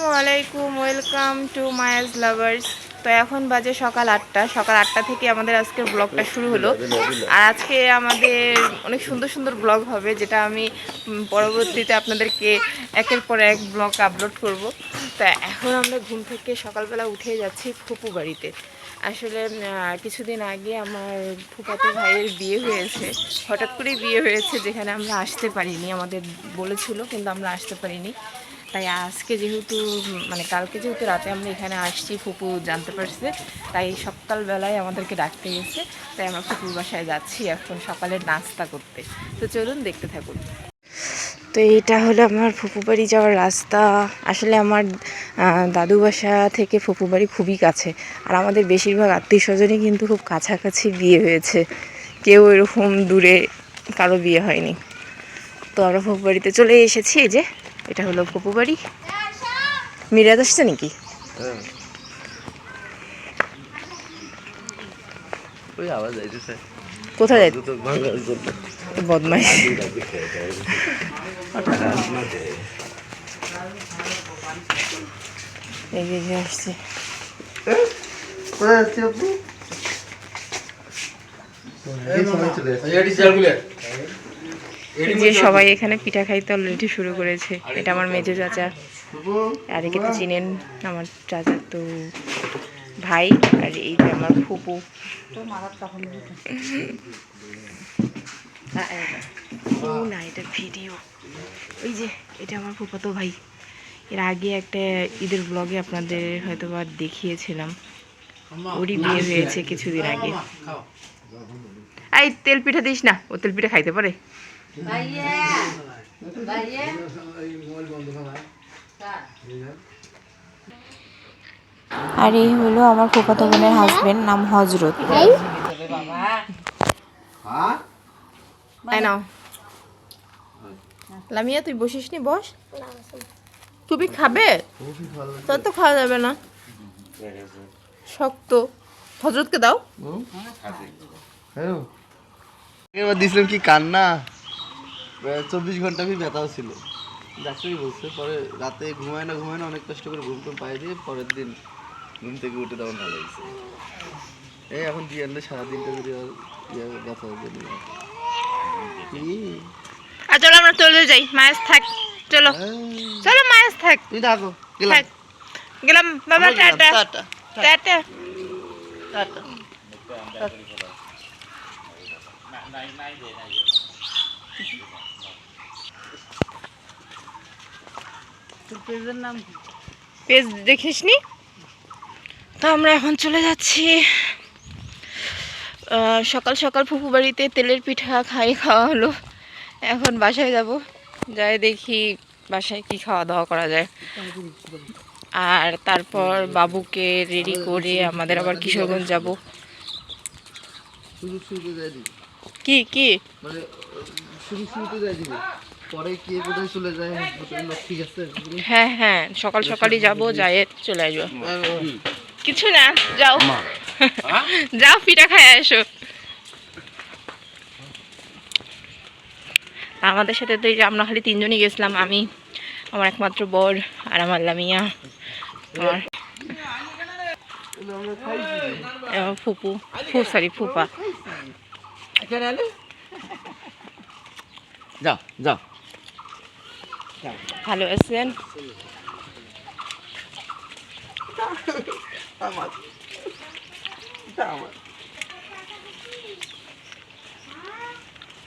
আসসালামু আলাইকুম welcome to Mayaz lovers তো এখন বাজে সকাল আটটা। সকাল আটটা থেকে আমাদের আজকের ব্লগটা শুরু হলো। আর আজকে আমাদের অনেক সুন্দর সুন্দর ব্লগ হবে, যেটা আমি পরবর্তীতে আপনাদেরকে একের পর এক ব্লগ আপলোড করব। তো এখন আমরা ঘুম থেকে সকালবেলা উঠে যাচ্ছি ফুপু বাড়িতে। আসলে কিছুদিন আগে আমার ফুপাতো ভাইয়ের বিয়ে হয়েছে। হঠাৎ করেই বিয়ে হয়েছে, যেখানে আমরা আসতে পারিনি। আমাদের বলেছিল, কিন্তু আমরা আসতে পারিনি। তাই আজকে যেহেতু মানে কালকে যেহেতু রাতে আমরা এখানে আসছি, ফুপু জানতে পারছে, তাই সকালবেলায় আমাদেরকে ডাকতে গেছে, তাই আমরা ফুপুর বাসায় যাচ্ছি এখন সকালের নাস্তা করতে। তো চলুন দেখতে থাকুন। তো এইটা হলো আমার ফুপু বাড়ি যাওয়ার রাস্তা। আসলে আমার দাদু বাসা থেকে ফুপু বাড়ি খুবই কাছে। আর আমাদের বেশিরভাগ আত্মীয় স্বজনই কিন্তু খুব কাছাকাছি বিয়ে হয়েছে। কেউ এরকম দূরে কারও বিয়ে হয়নি। তো আমরা ফুপু বাড়িতে চলে এসেছি, এই যে। এটা হলো ফুপু বাড়ি মিরাজ আসছে নাকি কোথায় যাই তো ভাঙার জন্য বদমাই এই যে যে আসছে চলে যে সবাই এখানে পিঠা খাইতে অলরেডি শুরু করেছে। এটা আমার মেজো চাচা। আর একে তো চিনেন আমার চাচা তো ভাই আর এই যে আমার ফুপু। না এটা ভিডিও ওই যে এটা আমার ফুপাতো ভাই। এর আগে একটা ঈদের ব্লগে আপনাদের হয়তো বা দেখিয়েছিলাম ওরই বিয়ে হয়েছে কিছুদিন আগে। এই তেল পিঠা দিস না ও তেল পিঠা খাইতে পারে? আর এই হলো আমার ফুফাতো বোনের হাজবেন্ড নাম হজরত। হ্যাঁ? তাই নাও। লামিয়া তুই বসিস নি? বস। তুমি খাবে? তোর তো খাওয়া যাবে না। শক্ত। হজরতকে দাও। এবার দিছিলাম কি কান্না? চব্বিশ ঘণ্টা আমি ব্যথাও ছিল। ডাক্তারই বলছে পরে রাতে ঘুমায় না ঘুমায় না অনেক কষ্ট করে ঘুম টুম পাই দিয়ে পরের দিন ঘুম থেকে উঠে তখন ভালো হয়েছে। এই এখন দিয়ে আনলে সারাদিনটা যদি আর ইয়ে ব্যথা। কি? আর চলো আমরা চলে যাই মায়েস থাক। চলো হ্যাঁ, চলো মায়েস থাক। তুমি থাকো গেলাম। গেলাম বাবা আমরা গেলাম, tata. Tata. Tata tata page দেখিসনি? তো আমরা এখন চলে যাচ্ছি সকাল সকাল ফুপু বাড়িতে তেলের পিঠা খাই খাওয়া হলো। এখন বাসায় যাব যাই দেখি বাসায় কি খাওয়া দাওয়া করা যায়। আর তারপর বাবুকে রেডি করে আমাদের আবার কিশোরগঞ্জ যাব। কি কি? মানে শুরু শুরুতে যাই দিবি। পরে কে কোথায় চলে যায় ঠিক আছে? হ্যাঁ হ্যাঁ সকাল সকালই যাব যাই চলে আসব। কিছু না যাও। যাও পিঠা খাই এসো আমাদের সাথে তো এই যে আমরা খালি তিনজনই গেছিলাম আমি আমার একমাত্র বর আর আমার লামিয়া। আমার ফুপু ফু সরি ফুপা। যাও যাও। ভালো আছেন?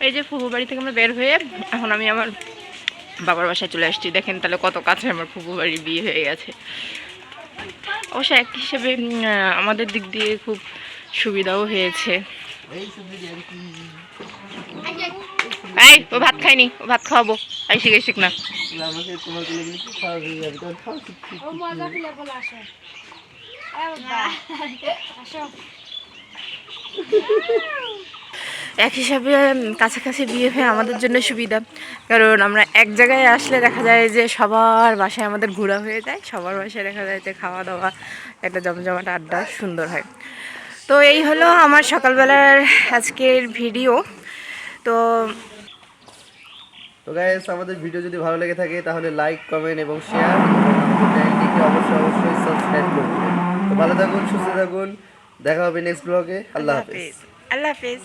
এই যে ফুপু বাড়ি থেকে আমরা বের হয়ে এখন আমি আমার বাবার বাসায় চলে আসছি। দেখেন তাহলে কত কাছে আমার ফুপু বাড়ির বিয়ে হয়ে গেছে। অবশ্য এক হিসেবে আমাদের দিক দিয়ে খুব সুবিধাও হয়েছে। এই ও ভাত খায়নি ও ভাত খাওয়াবো। এই শিখে শিখ না এক হিসাবে কাছাকাছি বিয়ে হয়ে আমাদের জন্য সুবিধা। কারণ আমরা এক জায়গায় আসলে দেখা যায় যে সবার বাসায় আমাদের ঘোরা হয়ে যায় সবার বাসায় দেখা যায় যে খাওয়া দাওয়া একটা জমজমাট আড্ডা সুন্দর হয়। তো এই হলো আমার সকালবেলার আজকের ভিডিও। তো তো গাইস আমাদের ভিডিও যদি ভালো লেগে থাকে তাহলে লাইক কমেন্ট এবং শেয়ার চ্যানেলটিকে অবশ্যই অবশ্যই সাবস্ক্রাইব করুন তো ভালো থাকুন সুস্থ থাকুন। দেখা হবে নেক্সট ব্লগে আল্লাহ হাফেজ। আল্লাহ হাফেজ।